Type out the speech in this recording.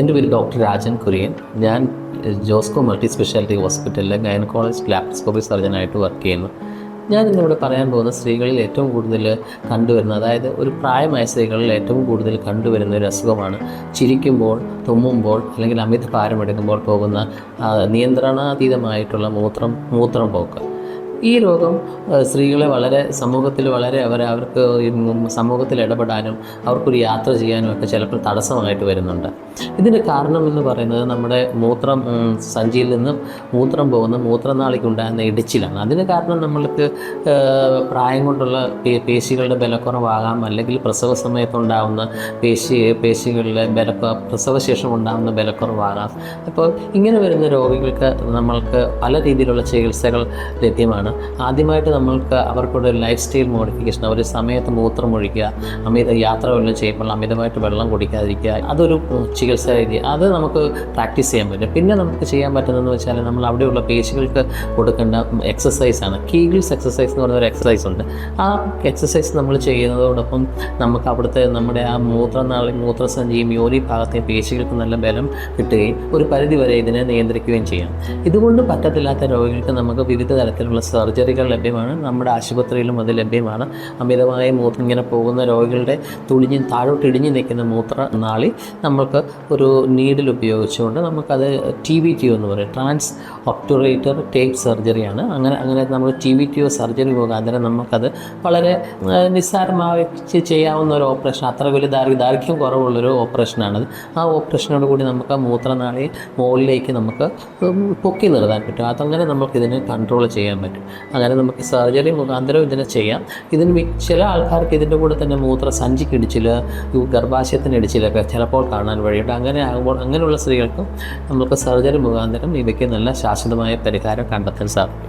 എന്റെ പേര് ഡോക്ടർ രാജൻ കുര്യൻ. ഞാൻ ജോസ്കോ മൾട്ടി സ്പെഷ്യാലിറ്റി ഹോസ്പിറ്റലിലെ ഗൈനക്കോളജ് ലാപ്ടോസ്കോപ്പി സർജനായിട്ട് വർക്ക് ചെയ്യുന്നു. ഞാൻ ഇന്നിവിടെ പറയാൻ പോകുന്ന സ്ത്രീകളിൽ ഏറ്റവും കൂടുതൽ കണ്ടുവരുന്ന അതായത് ഒരു പ്രായമായ സ്ത്രീകളിൽ ഏറ്റവും കൂടുതൽ കണ്ടുവരുന്ന ഒരു അസുഖമാണ് ചിരിക്കുമ്പോൾ തുമ്മുമ്പോൾ അല്ലെങ്കിൽ അമിത ഭാരമെടുക്കുമ്പോൾ പോകുന്ന നിയന്ത്രണാതീതമായിട്ടുള്ള മൂത്രം മൂത്രം പോക്ക് ഈ രോഗം? സ്ത്രീകളെ വളരെ സമൂഹത്തിൽ വളരെ അവർ അവർക്ക് സമൂഹത്തിൽ ഇടപെടാനും അവർക്കൊരു യാത്ര ചെയ്യാനും ഒക്കെ ചിലപ്പോൾ തടസ്സമായിട്ട് വരുന്നുണ്ട്. ഇതിന്റെ കാരണം എന്ന് പറയുന്നത് നമ്മുടെ മൂത്രം സഞ്ചിയിൽ നിന്നും മൂത്രം പോകുന്ന മൂത്രനാളിക്കുണ്ടാകുന്ന ഇടിച്ചിലാണ്. അതിന് കാരണം നമ്മൾക്ക് പ്രായം കൊണ്ടുള്ള പേശികളുടെ ബലക്കുറവാകാം അല്ലെങ്കിൽ പ്രസവ സമയത്തുണ്ടാകുന്ന പേശി പേശികളിലെ ബലക്ക പ്രസവശേഷം ഉണ്ടാകുന്ന ബലക്കുറവാകാം. അപ്പോൾ ഇങ്ങനെ വരുന്ന രോഗികൾക്ക് നമ്മൾക്ക് പല രീതിയിലുള്ള ചികിത്സകൾ ലഭ്യമാണ്. ആദ്യമായിട്ട് നമ്മൾക്ക് അവർക്കൊരു ലൈഫ് സ്റ്റൈൽ മോഡിഫിക്കേഷൻ അവർ സമയത്ത് മൂത്രം ഒഴിക്കുക അമിത യാത്ര വല്ലതും ചെയ്യുമ്പോൾ അമിതമായിട്ട് വെള്ളം കുടിക്കാതിരിക്കുക അതൊരു ചികിത്സാ രീതി. അത് നമുക്ക് പ്രാക്ടീസ് ചെയ്യാൻ പറ്റും. പിന്നെ നമുക്ക് ചെയ്യാൻ പറ്റുന്നതെന്ന് വെച്ചാൽ നമ്മൾ അവിടെയുള്ള പേശികൾക്ക് കൊടുക്കേണ്ട എക്സസൈസാണ് കീഗിൾസ് എക്സസൈസ് എന്ന് പറയുന്ന ഒരു എക്സസൈസ് ഉണ്ട്. ആ എക്സസൈസ് നമ്മൾ ചെയ്യുന്നതോടൊപ്പം നമുക്ക് അവിടുത്തെ നമ്മുടെ ആ മൂത്രനാളി മൂത്രസഞ്ചിയും യോനി ഭാഗത്തെയും പേശികൾക്ക് നല്ല ബലം കിട്ടുകയും ഒരു പരിധിവരെ ഇതിനെ നിയന്ത്രിക്കുകയും ചെയ്യാം. ഇതുകൊണ്ട് പറ്റത്തില്ലാത്ത രോഗികൾക്ക് നമുക്ക് വിവിധ തരത്തിലുള്ള സർജറികൾ ലഭ്യമാണ്. നമ്മുടെ ആശുപത്രിയിലും അത് ലഭ്യമാണ്. അമിതമായ മൂത്രം ഇങ്ങനെ പോകുന്ന രോഗികളുടെ തുളിഞ്ഞ് താഴോട്ട് ഇടിഞ്ഞ് നിൽക്കുന്ന മൂത്ര നാളി നമുക്ക് ഒരു നീഡിൽ ഉപയോഗിച്ചുകൊണ്ട് നമുക്കത് ടി വി ടി എന്ന് പറയും. ട്രാൻസ് ഒപ്റ്റുറേറ്റർ ടേപ്പ് സർജറിയാണ് അങ്ങനെ അങ്ങനെ നമ്മൾ T V T O surgery മുഖാന്തരം നമുക്കത് വളരെ നിസ്സാരമായി ചെയ്യാവുന്ന ഒരു ഓപ്പറേഷൻ അത്ര വലിയ ദൈർഘ്യ ദൈർഘ്യം കുറവുള്ളൊരു ഓപ്പറേഷനാണത് ആ ഓപ്പറേഷനോട് കൂടി നമുക്ക് മൂത്രനാളി മുകളിലേക്ക് നമുക്ക് പൊക്കി നിർത്താൻ പറ്റും. അതങ്ങനെ നമുക്കിതിനെ കൺട്രോൾ ചെയ്യാൻ പറ്റും. അങ്ങനെ നമുക്ക് സർജറി മുഖാന്തരം ഇതിനെ ചെയ്യാം. ഇതിന് ചില ആൾക്കാർക്ക് ഇതിന്റെ കൂടെ തന്നെ മൂത്ര സഞ്ചിക്ക് ഇടിച്ചിൽ ഗർഭാശയത്തിന് ഇടിച്ചിലൊക്കെ ചിലപ്പോൾ കാണാൻ വഴിയുണ്ട്. അങ്ങനെ ആകുമ്പോൾ അങ്ങനെയുള്ള സ്ത്രീകൾക്കും നമുക്ക് സർജറി മുഖാന്തരം ഇവയ്ക്ക് നല്ല ശാശ്വതമായ പരിഹാരം കണ്ടെത്താൻ സാധിക്കും.